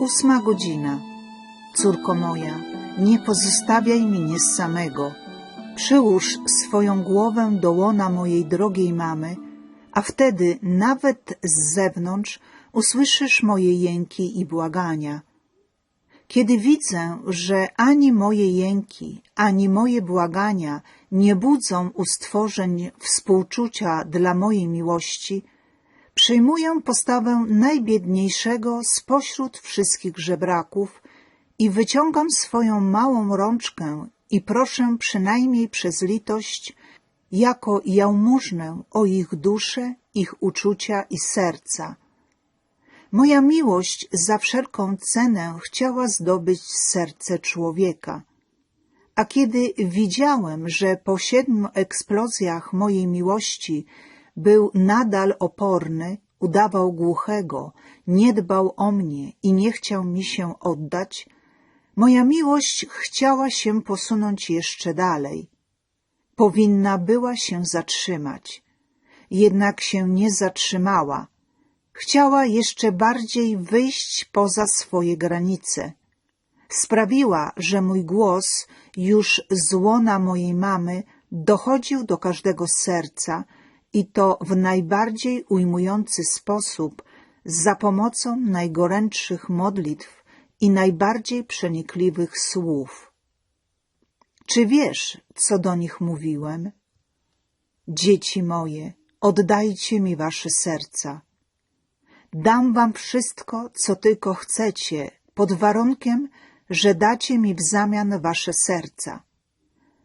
Ósma godzina. Córko moja, nie pozostawiaj mnie samego. Przyłóż swoją głowę do łona mojej drogiej mamy, a wtedy nawet z zewnątrz usłyszysz moje jęki i błagania. Kiedy widzę, że ani moje jęki, ani moje błagania nie budzą u stworzeń współczucia dla mojej miłości, przyjmuję postawę najbiedniejszego spośród wszystkich żebraków i wyciągam swoją małą rączkę i proszę przynajmniej przez litość, jako jałmużnę o ich duszę, ich uczucia i serca. Moja miłość za wszelką cenę chciała zdobyć serce człowieka. A kiedy widziałem, że po siedmiu eksplozjach mojej miłości był nadal oporny, udawał głuchego, nie dbał o mnie i nie chciał mi się oddać, moja miłość chciała się posunąć jeszcze dalej. Powinna była się zatrzymać, jednak się nie zatrzymała. Chciała jeszcze bardziej wyjść poza swoje granice. Sprawiła, że mój głos już z łona mojej mamy dochodził do każdego serca i to w najbardziej ujmujący sposób za pomocą najgorętszych modlitw i najbardziej przenikliwych słów. Czy wiesz, co do nich mówiłem? Dzieci moje, oddajcie mi wasze serca. Dam wam wszystko, co tylko chcecie, pod warunkiem, że dacie mi w zamian wasze serca.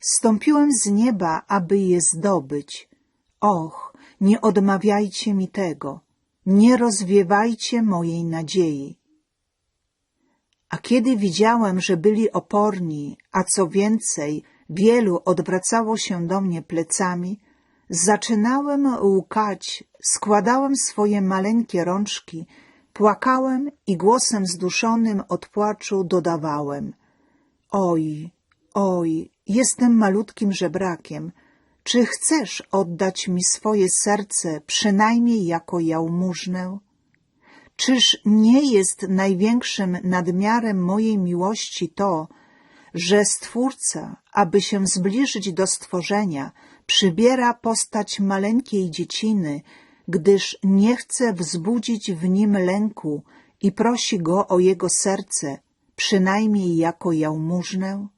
Stąpiłem z nieba, aby je zdobyć. Och, nie odmawiajcie mi tego, nie rozwiewajcie mojej nadziei. A kiedy widziałem, że byli oporni, a co więcej, wielu odwracało się do mnie plecami, zaczynałem łkać, składałem swoje maleńkie rączki, płakałem i głosem zduszonym od płaczu dodawałem. Oj, oj, jestem malutkim żebrakiem, czy chcesz oddać mi swoje serce przynajmniej jako jałmużnę? Czyż nie jest największym nadmiarem mojej miłości to, że Stwórca, aby się zbliżyć do stworzenia, przybiera postać maleńkiej dzieciny, gdyż nie chce wzbudzić w nim lęku i prosi go o jego serce, przynajmniej jako jałmużnę?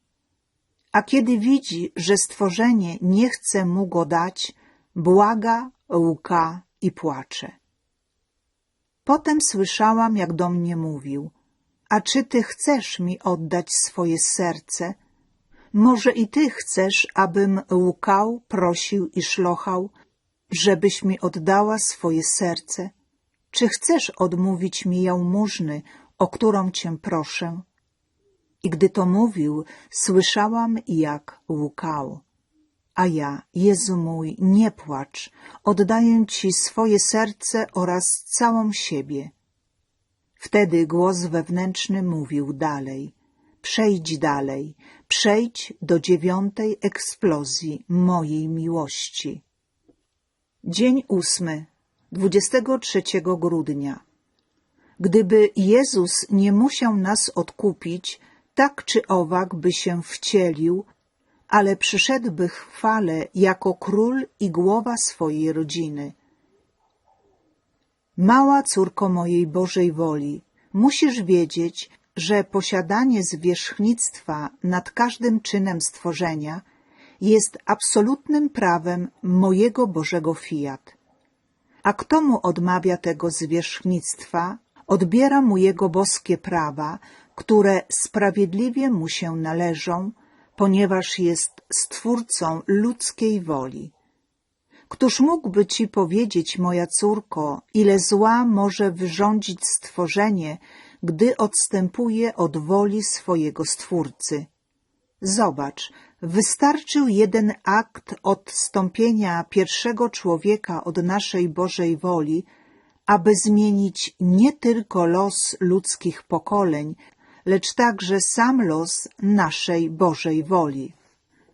A kiedy widzi, że stworzenie nie chce mu go dać, błaga, łka i płacze. Potem słyszałam, jak do mnie mówił, a czy ty chcesz mi oddać swoje serce? Może i ty chcesz, abym łkał, prosił i szlochał, żebyś mi oddała swoje serce? Czy chcesz odmówić mi jałmużny, o którą cię proszę? I gdy to mówił, słyszałam, jak łkał. A ja, Jezu mój, nie płacz, oddaję Ci swoje serce oraz całą siebie. Wtedy głos wewnętrzny mówił dalej. Przejdź dalej, przejdź do dziewiątej eksplozji mojej miłości. Dzień ósmy, 23 grudnia. Gdyby Jezus nie musiał nas odkupić, tak czy owak by się wcielił, ale przyszedłby chwale jako król i głowa swojej rodziny. Mała córko mojej Bożej woli, musisz wiedzieć, że posiadanie zwierzchnictwa nad każdym czynem stworzenia jest absolutnym prawem mojego Bożego fiat. A kto mu odmawia tego zwierzchnictwa, odbiera mu jego boskie prawa, które sprawiedliwie mu się należą, ponieważ jest stwórcą ludzkiej woli. Któż mógłby ci powiedzieć, moja córko, ile zła może wyrządzić stworzenie, gdy odstępuje od woli swojego stwórcy? Zobacz, wystarczył jeden akt odstąpienia pierwszego człowieka od naszej Bożej woli, aby zmienić nie tylko los ludzkich pokoleń, lecz także sam los naszej Bożej woli.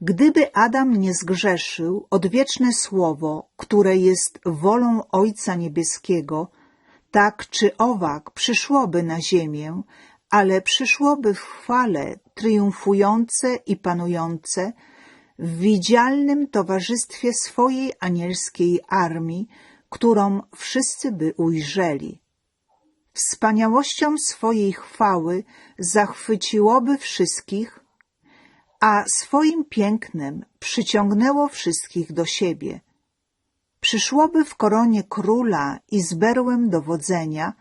Gdyby Adam nie zgrzeszył, odwieczne słowo, które jest wolą Ojca Niebieskiego, tak czy owak przyszłoby na ziemię, ale przyszłoby w chwale triumfujące i panujące w widzialnym towarzystwie swojej anielskiej armii, którą wszyscy by ujrzeli. Wspaniałością swojej chwały zachwyciłoby wszystkich, a swoim pięknem przyciągnęło wszystkich do siebie. Przyszłoby w koronie króla i z berłem dowodzenia,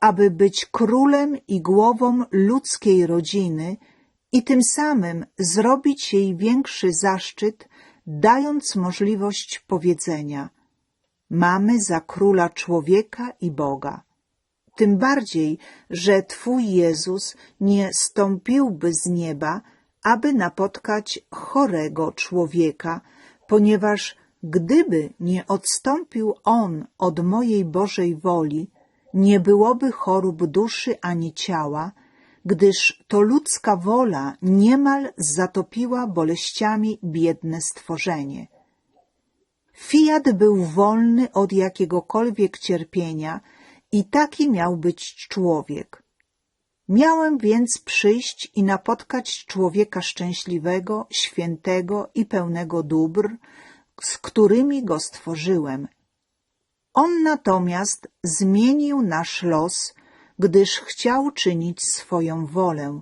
aby być królem i głową ludzkiej rodziny i tym samym zrobić jej większy zaszczyt, dając możliwość powiedzenia mamy za króla człowieka i Boga. Tym bardziej, że Twój Jezus nie stąpiłby z nieba, aby napotkać chorego człowieka, ponieważ gdyby nie odstąpił On od mojej Bożej woli, nie byłoby chorób duszy ani ciała, gdyż to ludzka wola niemal zatopiła boleściami biedne stworzenie. Fiat był wolny od jakiegokolwiek cierpienia i taki miał być człowiek. Miałem więc przyjść i napotkać człowieka szczęśliwego, świętego i pełnego dóbr, z którymi go stworzyłem. On natomiast zmienił nasz los, gdyż chciał czynić swoją wolę.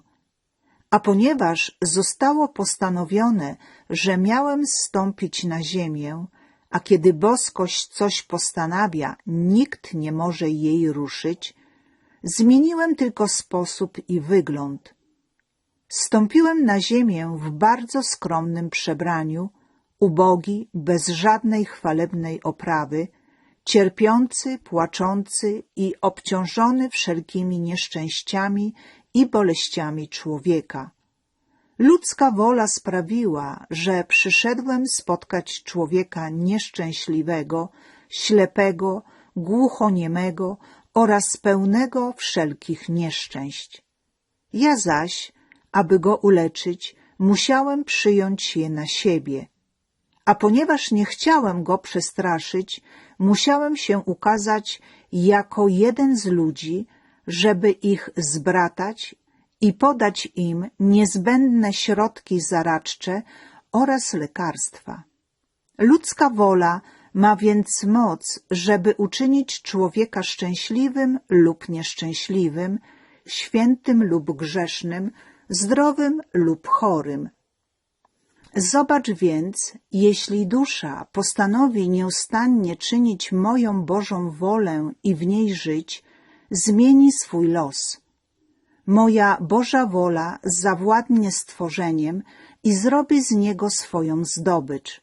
A ponieważ zostało postanowione, że miałem zstąpić na ziemię, a kiedy boskość coś postanawia, nikt nie może jej ruszyć, zmieniłem tylko sposób i wygląd. Stąpiłem na ziemię w bardzo skromnym przebraniu, ubogi, bez żadnej chwalebnej oprawy, cierpiący, płaczący i obciążony wszelkimi nieszczęściami i boleściami człowieka. Ludzka wola sprawiła, że przyszedłem spotkać człowieka nieszczęśliwego, ślepego, głuchoniemego oraz pełnego wszelkich nieszczęść. Ja zaś, aby go uleczyć, musiałem przyjąć je na siebie. A ponieważ nie chciałem go przestraszyć, musiałem się ukazać jako jeden z ludzi, żeby ich zbratać i podać im niezbędne środki zaradcze oraz lekarstwa. Ludzka wola ma więc moc, żeby uczynić człowieka szczęśliwym lub nieszczęśliwym, świętym lub grzesznym, zdrowym lub chorym. Zobacz więc, jeśli dusza postanowi nieustannie czynić moją Bożą wolę i w niej żyć, zmieni swój los. Moja Boża wola zawładnie stworzeniem i zrobi z niego swoją zdobycz.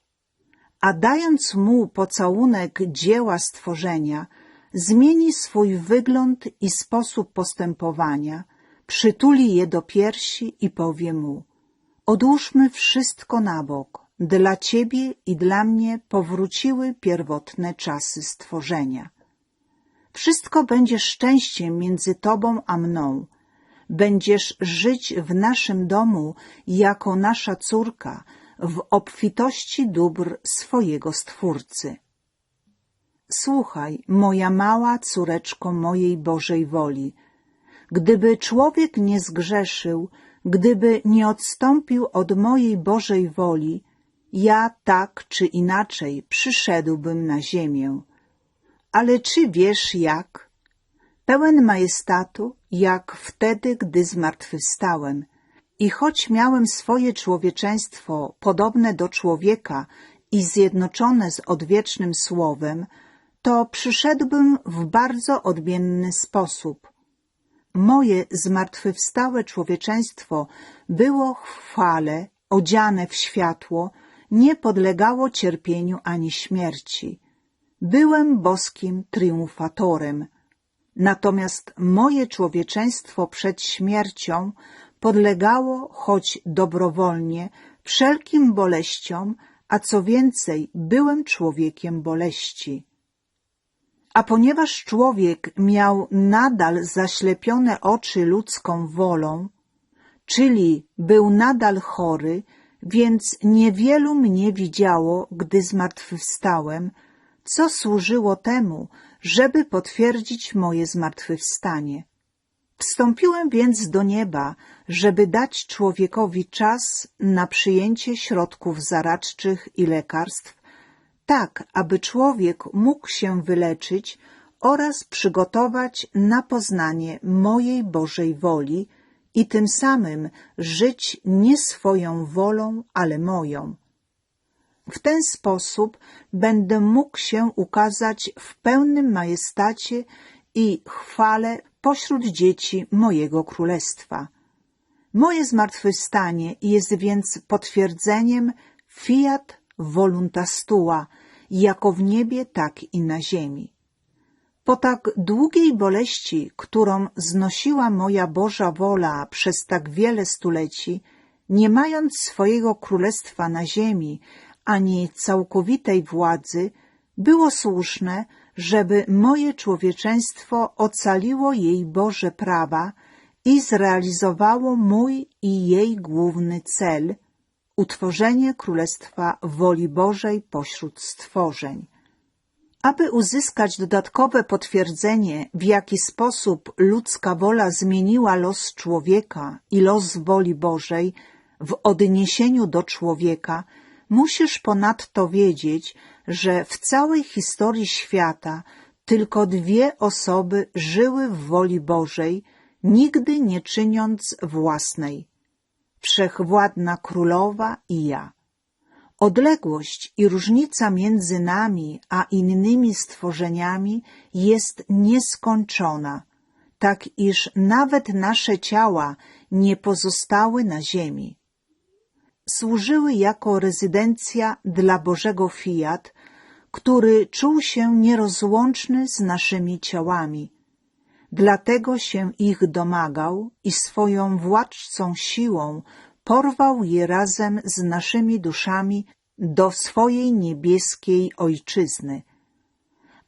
A dając mu pocałunek dzieła stworzenia, zmieni swój wygląd i sposób postępowania, przytuli je do piersi i powie mu Odłóżmy wszystko na bok, dla ciebie i dla mnie powróciły pierwotne czasy stworzenia. Wszystko będzie szczęściem między tobą a mną, będziesz żyć w naszym domu jako nasza córka w obfitości dóbr swojego Stwórcy. Słuchaj, moja mała córeczko mojej Bożej woli, gdyby człowiek nie zgrzeszył, gdyby nie odstąpił od mojej Bożej woli, ja tak czy inaczej przyszedłbym na ziemię. Ale czy wiesz jak? Pełen majestatu, jak wtedy, gdy zmartwychwstałem. I choć miałem swoje człowieczeństwo podobne do człowieka i zjednoczone z odwiecznym słowem, to przyszedłbym w bardzo odmienny sposób. Moje zmartwychwstałe człowieczeństwo było chwale, odziane w światło, nie podlegało cierpieniu ani śmierci. Byłem boskim triumfatorem, Natomiast moje człowieczeństwo przed śmiercią podlegało, choć dobrowolnie, wszelkim boleściom, a co więcej, byłem człowiekiem boleści. A ponieważ człowiek miał nadal zaślepione oczy ludzką wolą, czyli był nadal chory, więc niewielu mnie widziało, gdy zmartwychwstałem, co służyło temu, żeby potwierdzić moje zmartwychwstanie. Wstąpiłem więc do nieba, żeby dać człowiekowi czas na przyjęcie środków zaradczych i lekarstw, tak aby człowiek mógł się wyleczyć oraz przygotować na poznanie mojej Bożej woli i tym samym żyć nie swoją wolą, ale moją. W ten sposób będę mógł się ukazać w pełnym majestacie i chwale pośród dzieci mojego królestwa. Moje zmartwychwstanie jest więc potwierdzeniem fiat voluntas tua, jako w niebie, tak i na ziemi. Po tak długiej boleści, którą znosiła moja Boża wola przez tak wiele stuleci, nie mając swojego królestwa na ziemi, ani całkowitej władzy, było słuszne, żeby moje człowieczeństwo ocaliło jej Boże prawa i zrealizowało mój i jej główny cel utworzenie Królestwa Woli Bożej pośród stworzeń. Aby uzyskać dodatkowe potwierdzenie, w jaki sposób ludzka wola zmieniła los człowieka i los woli Bożej w odniesieniu do człowieka, musisz ponadto wiedzieć, że w całej historii świata tylko dwie osoby żyły w woli Bożej, nigdy nie czyniąc własnej. Wszechwładna królowa i ja. Odległość i różnica między nami a innymi stworzeniami jest nieskończona, tak iż nawet nasze ciała nie pozostały na ziemi. Służyły jako rezydencja dla Bożego Fiat, który czuł się nierozłączny z naszymi ciałami. Dlatego się ich domagał i swoją władczą siłą porwał je razem z naszymi duszami do swojej niebieskiej ojczyzny.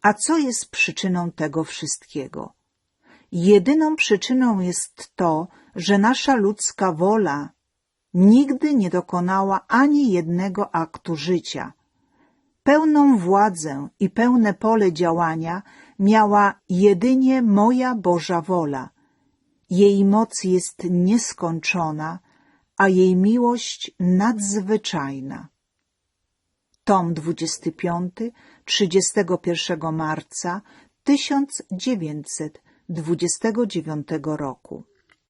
A co jest przyczyną tego wszystkiego? Jedyną przyczyną jest to, że nasza ludzka wola nigdy nie dokonała ani jednego aktu życia. Pełną władzę i pełne pole działania miała jedynie moja Boża wola. Jej moc jest nieskończona, a jej miłość nadzwyczajna. Tom 25, 31 marca 1929 roku